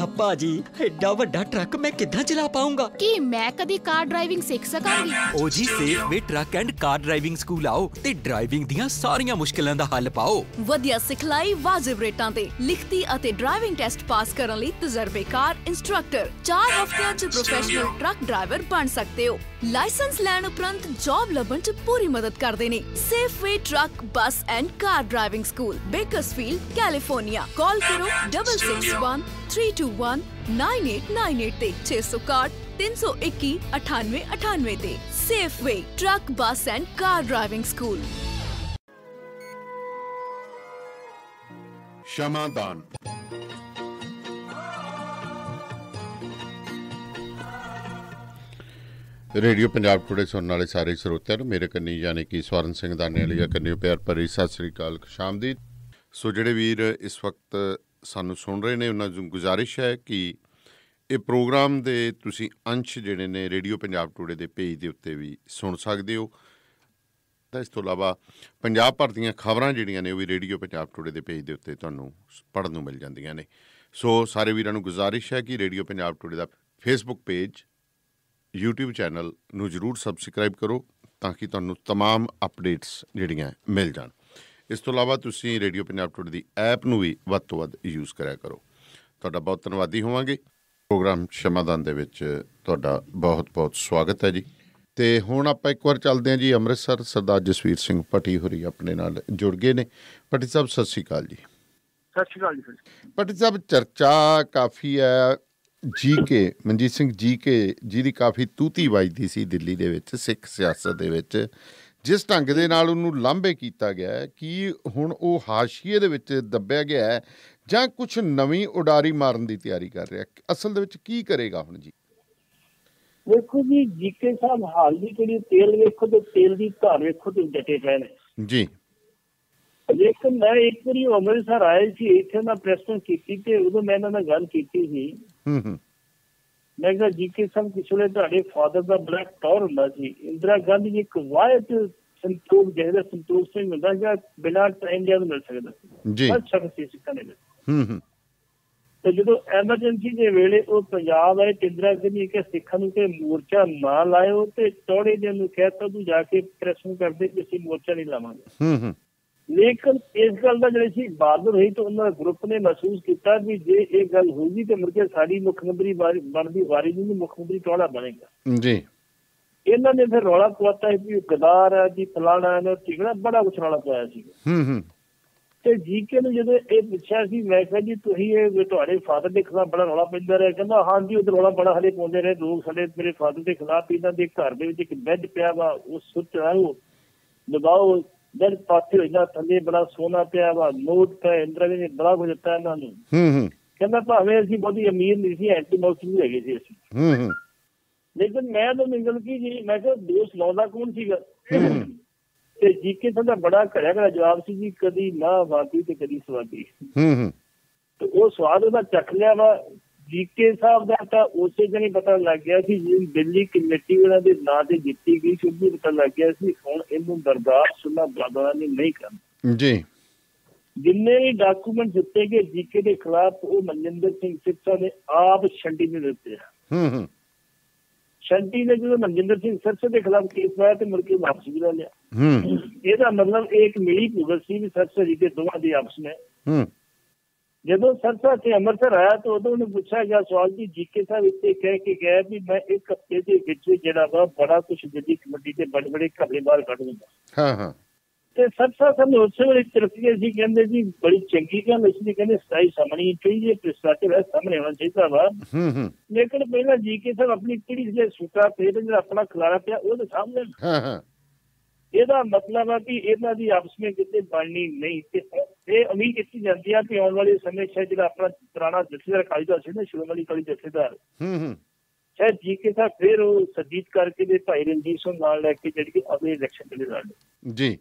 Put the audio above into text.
ਨਾ ਬਾਜੀ ਐਡਾ ਵੱਡਾ ਟਰੱਕ ਮੈਂ ਕਿੱਦਾਂ ਚਲਾ ਪਾਉਂਗਾ ਕੀ ਮੈਂ ਕਦੀ ਕਾਰ ਡਰਾਈਵਿੰਗ ਸਿੱਖ ਸਕਾਂਗੀ? ਓ ਜੀ safe way truck and car driving school ਆਓ ਤੇ ਡਰਾਈਵਿੰਗ ਦੀਆਂ ਸਾਰੀਆਂ ਮੁਸ਼ਕਲਾਂ ਦਾ ਹੱਲ ਪਾਓ। ਵਧੀਆ ਸਿਖਲਾਈ ਵਾਜਿਬ ਰੇਟਾਂ ਤੇ ਲਿਖਤੀ ਅਤੇ ਡਰਾਈਵਿੰਗ ਟੈਸਟ ਪਾਸ ਕਰਨ ਲਈ ਤਜਰਬੇਕਾਰ ਇੰਸਟ੍ਰਕਟਰ 4 ਹਫ਼ਤਿਆਂ 'ਚ ਪ੍ਰੋਫੈਸ਼ਨਲ ਟਰੱਕ ਡਰਾਈਵਰ ਬਣ ਸਕਦੇ ਹੋ। ਲਾਇਸੈਂਸ ਲੈਣ ਉਪਰੰਤ ਜੌਬ ਲੱਭਣ 'ਚ ਪੂਰੀ ਮਦਦ ਕਰਦੇ ਨੇ। Safe way truck bus and car driving school Bakersfield California call ਕਰੋ 661 321 9898 ਤੇ 661 ਤੇ safe truck bus and car driving school ਸ਼ਮਾਦਾਨ। Radio Punjab today ਸੁਣਨ ਵਾਲੇ ਸਾਰੇ ਸਰੋਤਿਆਂ ਨੂੰ ਮੇਰੇ ਕੰਨੀ ਯਾਨੀ ਕਿ ਸਵਰਨ ਸਿੰਘ ਦਾਨੇ ਵਾਲੀ ਕੰਨੀ ਪਿਆਰ ਭਰੀ ਸਤਿ ਸ੍ਰੀ ਅਕਾਲ, ਸ਼ਾਮ ਦੀ। ਸੋ ਜਿਹੜੇ ਵੀਰ ਇਸ ਵਕਤ ਸਾਨੂੰ ਸੁਣ ਰਹੇ ਨੇ ਉਹਨਾਂ ਨੂੰ ਗੁਜ਼ਾਰਿਸ਼ ਹੈ ਕਿ ਇਹ ਪ੍ਰੋਗਰਾਮ ਦੇ ਤੁਸੀਂ ਅੰਸ਼ ਜਿਹੜੇ ਨੇ ਰੇਡੀਓ ਪੰਜਾਬ ਟੁਡੇ ਦੇ ਪੇਜ ਦੇ ਉੱਤੇ ਵੀ ਸੁਣ ਸਕਦੇ ਹੋ ਤਾਂ ਇਸ ਤੋਂ ਇਲਾਵਾ ਪੰਜਾਬ ਭਰ ਦੀਆਂ ਖਬਰਾਂ ਜਿਹੜੀਆਂ ਨੇ ਉਹ ਵੀ ਰੇਡੀਓ ਪੰਜਾਬ ਟੁਡੇ ਦੇ ਪੇਜ ਦੇ ਉੱਤੇ ਤੁਹਾਨੂੰ ਪੜ੍ਹਨ ਨੂੰ ਮਿਲ ਜਾਂਦੀਆਂ ਨੇ ਸੋ ਸਾਰੇ ਵੀਰਾਂ ਨੂੰ ਗੁਜ਼ਾਰਿਸ਼ ਹੈ ਕਿ ਰੇਡੀਓ ਪੰਜਾਬ ਟੁਡੇ ਦਾ ਫੇਸਬੁੱਕ ਪੇਜ YouTube ਚੈਨਲ ਨੂੰ ਜਰੂਰ ਸਬਸਕ੍ਰਾਈਬ ਕਰੋ ਤਾਂ ਕਿ ਤੁਹਾਨੂੰ तमाम ਅਪਡੇਟਸ ਜਿਹੜੀਆਂ ਮਿਲ ਜਾਣ ਇਸ ਤੋਂ ਇਲਾਵਾ ਤੁਸੀਂ ਰੇਡੀਓ ਪੰਜਾਬ ਟੁਡੇ ਦੀ ਐਪ ਨੂੰ ਵੀ ਵੱਧ ਤੋਂ ਵੱਧ ਯੂਜ਼ ਕਰਿਆ ਕਰੋ। ਤੁਹਾਡਾ ਬਹੁਤ ਧੰਨਵਾਦੀ ਹੋਵਾਂਗੇ। ਪ੍ਰੋਗਰਾਮ ਸ਼ਮਾਦਾਨ ਦੇ ਵਿੱਚ ਤੁਹਾਡਾ ਬਹੁਤ-ਬਹੁਤ ਸਵਾਗਤ ਹੈ ਜੀ। ਤੇ ਹੁਣ ਆਪਾਂ ਇੱਕ ਵਾਰ ਚੱਲਦੇ ਹਾਂ ਜੀ ਅੰਮ੍ਰਿਤਸਰ। ਸਰਦਾਰ ਜਸਵੀਰ ਸਿੰਘ ਪੱਟੀ ਹੋਰੀ ਆਪਣੇ ਨਾਲ ਜੁੜ ਗਏ ਨੇ। ਪੱਟੀ ਸਾਹਿਬ ਸਤਿ ਸ਼੍ਰੀ ਅਕਾਲ ਜੀ। ਸਤਿ ਸ਼੍ਰੀ ਅਕਾਲ ਜੀ ਪੱਟੀ ਸਾਹਿਬ ਚਰਚਾ ਕਾਫੀ ਹੈ ਜੀ ਕੇ ਮਨਜੀਤ ਸਿੰਘ ਜੀ ਕੇ ਜਿਹਦੀ ਕਾਫੀ ਤੂਤੀ ਵੱਜਦੀ ਸੀ ਦਿੱਲੀ ਦੇ ਵਿੱਚ ਸਿੱਖ ਸਿਆਸਤ ਦੇ ਵਿੱਚ। ਜਿਸ ਢੰਗ ਦੇ ਨਾਲ ਉਹਨੂੰ ਲਾਂਭੇ ਕੀਤਾ ਗਿਆ ਹੈ ਕਿ ਹੁਣ ਉਹ ਹਾਸ਼ੀਏ ਦੇ ਵਿੱਚ ਦੱਬਿਆ ਗਿਆ ਹੈ ਜਾਂ ਕੁਝ ਨਵੀਂ ਉਡਾਰੀ ਮਾਰਨ ਦੀ ਤਿਆਰੀ ਕਰ ਰਿਹਾ ਅਸਲ ਦੇ ਵਿੱਚ ਕੀ ਕਰੇਗਾ ਹੁਣ ਜੀ? ਵੇਖੋ ਜੀ ਜੀਕੇ ਸਾਹਿਬ ਹਾਲ ਦੀ ਜਿਹੜੀ ਤੇਲ ਵੇਖੋ ਤੇ ਤੇਲ ਦੀ ਧਾਰ ਵੇਖੋ ਤੇ ਡਟੇ ਪਏ ਨੇ। ਜੀ। ਲੇਕਿਨ ਮੈਂ ਇੱਕ ਵਾਰੀ ਅੰਮ੍ਰਿਤਸਰ ਆਏ ਸੀ ਇੱਥੇ ਨਾ ਪ੍ਰੈਸ ਕੀਤੀ ਤੇ ਉਦੋਂ ਮੈਂ ਇਹਨਾਂ ਨਾਲ ਗੱਲ ਕੀਤੀ ਸੀ। ਹੂੰ ਹੂੰ। ਮੈਂ ਕਿਹਾ ਜੀਕੇ ਸਾਹਿਬ ਪਿਛਲੇ ਤੁਹਾਡੇ ਫਾਦਰ ਦਾ ਬੜਾ ਟੌਰ ਹੁੰਦਾ ਸੀ ਇੰਦਰਾ ਗਾਂਧੀ ਜੀ ਇੱਕ ਵਾਇਟ ਸੰਤੋਖ ਜਿਹੜਾ ਸੰਤੋਖ ਸਿੰਘ ਹੁੰਦਾ ਜਿਹੜਾ ਬਿਨਾਂ ਟਾਈਮ ਦੇ ਮਿਲ ਸਕਦਾ ਜੀ। ਹਰ ਸ਼ਖਸ ਸੀ ਸਿੱਖਾਂ ਦੇ ਵਿੱਚ। ਹੂੰ ਹੂੰ। ਤੇ ਜਦੋਂ ਐਮਰਜੈਂਸੀ ਦੇ ਵੇਲੇ ਉਹ ਪੰਜਾਬ ਆਏ ਇੰਦਰਾ ਗਾਂਧੀ ਕੇ ਸਿੱਖਾਂ ਨੂੰ ਤੇ ਮੋਰਚਾ ਨਾ ਲਾਇਓ ਤੇ ਟੌੜੇ ਦੇ ਨੂੰ ਕਹਿਤਾ ਤੂੰ ਜਾ ਕੇ ਪ੍ਰੈਸ ਨੂੰ ਕਰਦੇ ਕਿ ਅਸੀਂ ਮੋਰਚਾ ਨਹੀਂ ਲਾਵਾਂਗੇ। ਹੂੰ ਹੂੰ। ਲੇਕਿਨ ਇਸ ਗੱਲ ਦਾ ਜਿਹੜੀ ਸੀ ਬਾਦਰ ਹੋਈ ਤਾਂ ਉਹਨਾਂ ਗਰੁੱਪ ਨੇ ਮਹਿਸੂਸ ਕੀਤਾ ਵੀ ਜੇ ਇਹ ਗੱਲ ਹੋਊਗੀ ਤੇ ਮੁੜ ਕੇ ਸਾਡੀ ਮੁੱਖ ਮੰਤਰੀ ਬਣਦੀ ਵਾਰੀ ਨਹੀਂ ਮੁੱਖ ਮੰਤਰੀ ਟੌੜਾ ਬਣੇਗਾ। ਜੀ। ਇਹਨਾਂ ਨੇ ਫਿਰ ਰੌਲਾ ਪਵਾਤਾ ਵੀ ਉਹ ਗਦਾਰ ਹੈ ਜੀ ਫਲਾਣਾ ਹੈ ਟਿਕੜਾ ਬੜਾ ਕੁਛ ਰੌਲਾ ਪਾਇਆ ਸੀ। ਹੂੰ ਹੂੰ। ਤੇ ਜੀਕੇ ਨੂੰ ਜਦੋਂ ਇਹ ਪੁੱਛਿਆ ਸੀ ਮੈਂ ਕਿਹਾ ਜੀ ਤੁਸੀਂ ਇਹ ਤੁਹਾਡੇ ਫਾਦਰ ਦੇ ਖਿਲਾਫ ਬੜਾ ਰੌਲਾ ਪੈਂਦਾ ਰਿਹਾ। ਕਹਿੰਦਾ ਹਾਂ ਜੀ ਉਧਰ ਰੌਲਾ ਬੜਾ ਹਲੇ ਪਾਉਂਦੇ ਰਹੇ ਲੋਕ ਸਾਡੇ ਮੇਰੇ ਫਾਦਰ ਦੇ ਖਿਲਾਫ ਇਹਨਾਂ ਦੇ ਘਰ ਦੇ ਵਿੱਚ ਇੱਕ ਬੈੱਡ ਪਿਆ ਵਾ ਉਹ ਸੁੱਟ ਆਓ ਲਗਾਓ ਬੈੱਡ ਪਾਸੇ ਹੋਈਦਾ ਥੱਲੇ ਬੜਾ ਸੋਨਾ ਪਿਆ ਵਾ ਨੋਟ ਪਏ ਇੰਦਰਾ ਨੇ ਬੜਾ ਕੁਝ ਦਿੱਤਾ ਇਹਨਾਂ ਨੂੰ। ਹੂੰ ਹੂੰ। ਕਹਿੰਦਾ ਭਾਵੇਂ ਅਸੀਂ ਬਹੁਤੀ ਅਮੀਰ ਨਹੀਂ ਸੀ ਐਂਟੀ ਮੌਸਮ ਹੈਗੇ ਸੀ ਅਸੀਂ। ਹੂੰ ਹੂੰ। ਲੇਕਿਨ ਮੈਂ ਤਾਂ ਨਿਕਲ ਕੀ ਜੀ ਮੈਂ ਕਿਹਾ ਦੋਸਤ ਲਾਉਂਦਾ ਕੌਣ ਸੀਗਾ? ਤੇ ਜੀਕੇ ਦਾ ਬੜਾ ਘੜਿਆ ਘੜਾ ਜਵਾਬ ਸੀ ਜੀ ਕਦੀ ਨਾ ਵਾਦੀ ਤੇ ਕਦੀ ਸਵਾਦੀ। ਹੂੰ ਹੂੰ। ਤੇ ਉਹ ਸਵਾਦ ਉਹਦਾ ਚੱਕ ਲਿਆ ਵਾ ਜੀਕੇ ਸਾਹਿਬ ਦਾ ਤਾਂ ਉਸੇ ਦਿਨ ਹੀ ਪਤਾ ਲੱਗ ਗਿਆ ਸੀ ਜੀ ਦਿੱਲੀ ਕਮੇਟੀ ਉਹਨਾਂ ਦੇ ਨਾਂ ਤੇ ਜਿੱਤੀ ਗਈ ਸੀ ਉਹਨੂੰ ਪਤਾ ਲੱਗ ਗਿਆ ਸੀ ਹੁਣ ਇਹਨੂੰ ਦਰਬਾਰ ਸੁਣਾ ਬਾਦਲਾਂ ਨੇ ਨਹੀਂ ਕਰਨਾ। ਜੀ। ਜਿੰਨੇ ਵੀ ਡਾਕੂਮੈਂਟ ਦਿੱਤੇ ਗਏ ਜੀਕੇ ਦੇ ਖਿਲਾਫ ਉਹ ਮਨਜਿੰਦਰ ਸਿੰਘ ਸਿੱਧਾ ਨੇ ਆਪ ਛੰਡੀ ਨੇ ਦਿੱਤੇ ਹੂੰ ਹੂੰ। ਸ਼ੰਟੀ ਨੇ ਜਦੋਂ ਮਨਜਿੰਦਰ ਸਿੰਘ ਸਰਸੇ ਦੇ ਖਿਲਾਫ ਕੇਸ ਪਾਇਆ ਤੇ ਮੁੜ ਕੇ ਵਾਪਸ ਵੀ ਲੈ ਲਿਆ। ਹੂੰ। ਇਹਦਾ ਮਤਲਬ ਇੱਕ ਮਿਲੀ ਭੁਗਤ ਸੀ ਵੀ ਸਰਸਾ ਜੀ ਦੇ ਦੋਵਾਂ ਦੀ ਆਪਸ ਵਿੱਚ। ਹੂੰ। ਜਦੋਂ ਸਰਸਾ ਤੇ ਅੰਮ੍ਰਿਤਸਰ ਆਇਆ ਤਾਂ ਉਦੋਂ ਉਹਨੂੰ ਪੁੱਛਿਆ ਗਿਆ ਸਵਾਲ ਜੀ ਜੀਕੇ ਸਾਹਿਬ ਇੱਥੇ ਕਹਿ ਕੇ ਗਿਆ ਵੀ ਮੈਂ ਇੱਕ ਹਫ਼ਤੇ ਦੇ ਵਿੱਚ ਜਿਹੜਾ ਵਾ ਬੜਾ ਕੁਝ ਦਿੱਲੀ ਕਮੇਟੀ ਤੇ ਬੜੇ ਬੜੇ ਘਬਲੇ ਬਾਹਰ ਕੱਢ ਦੂੰਗਾ ਹਾਂ ਹਾਂ। ਤੇ ਸਰਸਾ ਸਾਹਿਬ ਨੇ ਉਸੇ ਵੇਲੇ ਤਰਫੀਏ ਸੀ ਕਹਿੰਦੇ ਜੀ ਬੜੀ ਚੰਗੀ ਗੱਲ ਇਸ ਲਈ ਕਹਿੰਦੇ ਸਤਾਈ ਸਾਹਮਣੀ ਚਾਹੀਦੀ ਭ੍ਰਿਸ਼ਟਾਚਾਰ ਹੈ ਸਾਹਮਣੇ ਆਉਣਾ ਚਾਹੀਦਾ ਵਾ। ਹੂੰ ਹੂੰ। ਲੇਕਿਨ ਪਹਿਲਾਂ ਜੀਕੇ ਸਾਹਿਬ ਆਪਣੀ ਪੀੜੀ ਦੇ ਸੁੱਤਾ ਤੇ ਜਿਹੜਾ ਆਪਣਾ ਖਲਾਰਾ ਪਿਆ ਉਹਦੇ ਸਾਹਮਣੇ ਹਾਂ ਹਾਂ। ਇਹਦਾ ਮਤਲਬ ਹੈ ਕਿ ਇਹਨਾਂ ਦੀ ਆਪਸ ਵਿੱਚ ਕਿਤੇ ਬਣਨੀ ਨਹੀਂ ਤੇ ਇਹ ਉਮੀਦ ਕੀਤੀ ਜਾਂਦੀ ਆ ਕਿ ਆਉਣ ਵਾਲੇ ਸਮੇਂ 'ਚ ਜਿਹੜਾ ਆਪਣਾ ਪੁਰਾਣਾ ਜਥੇਦਾਰ ਦਲ ਸੀ ਨਾ ਸ਼੍ਰੋਮਣੀ ਅਕਾਲੀ ਜਥੇਦਾਰ ਹੂੰ ਹੂੰ। ਸ਼ਾਇਦ ਜੀ ਕੇ ਸਾਹਿਬ ਫਿਰ ਉਹ ਸਰਜੀਤ ਕਰਕੇ ਦੇ ਭਾਈ ਰਣਜੀਤ ਸਿੰਘ ਨਾਲ ਲੈ ਕੇ ਜਿਹੜੀ ਕਿ ਅਗਲੇ ਇਲੈਕਸ਼ਨ ਦੇ ਲੜਨ ਜੀ।